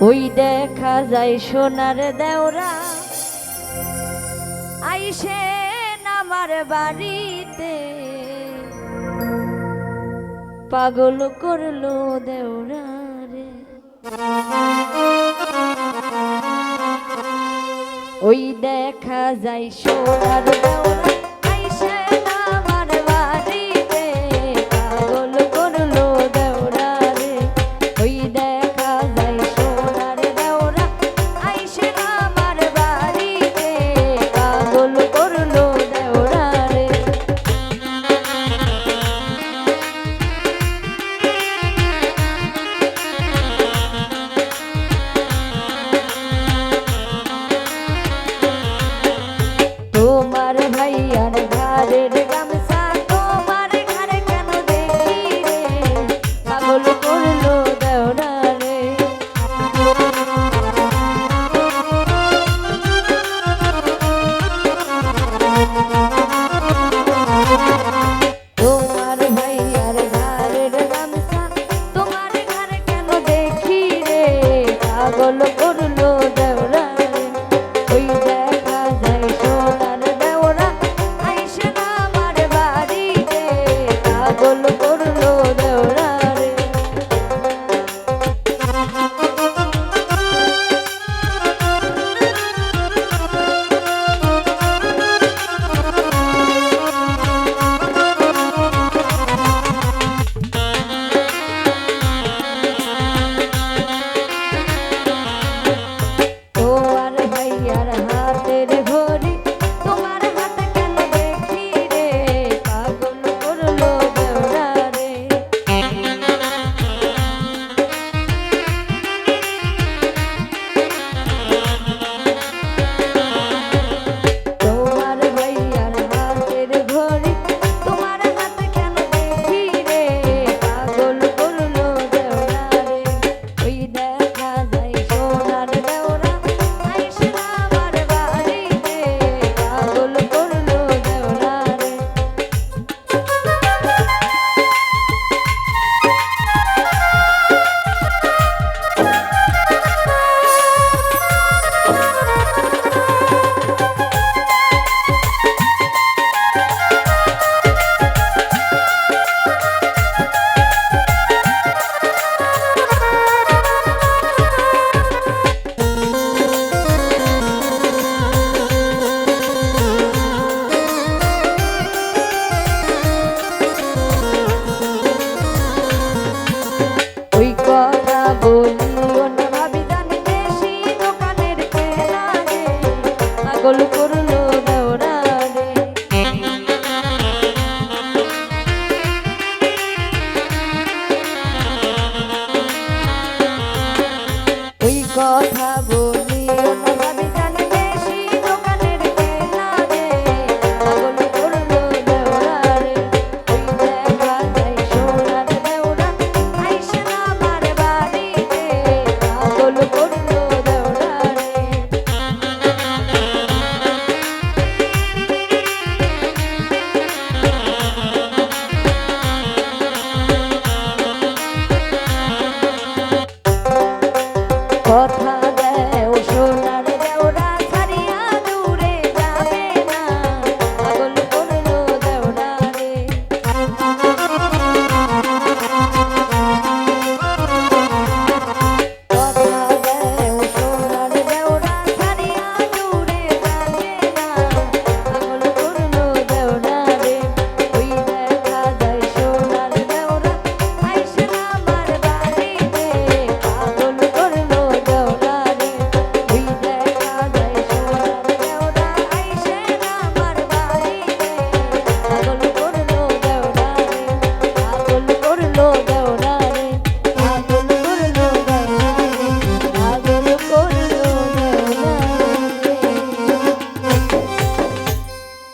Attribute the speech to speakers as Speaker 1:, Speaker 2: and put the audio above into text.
Speaker 1: ওই দেখা যায় সোনার দেওরা। আইসে আমার বাড়িতে। পাগল করল দেওরা রে। ওই দেখা যায় সোনার দেওরা। ভাইয়ার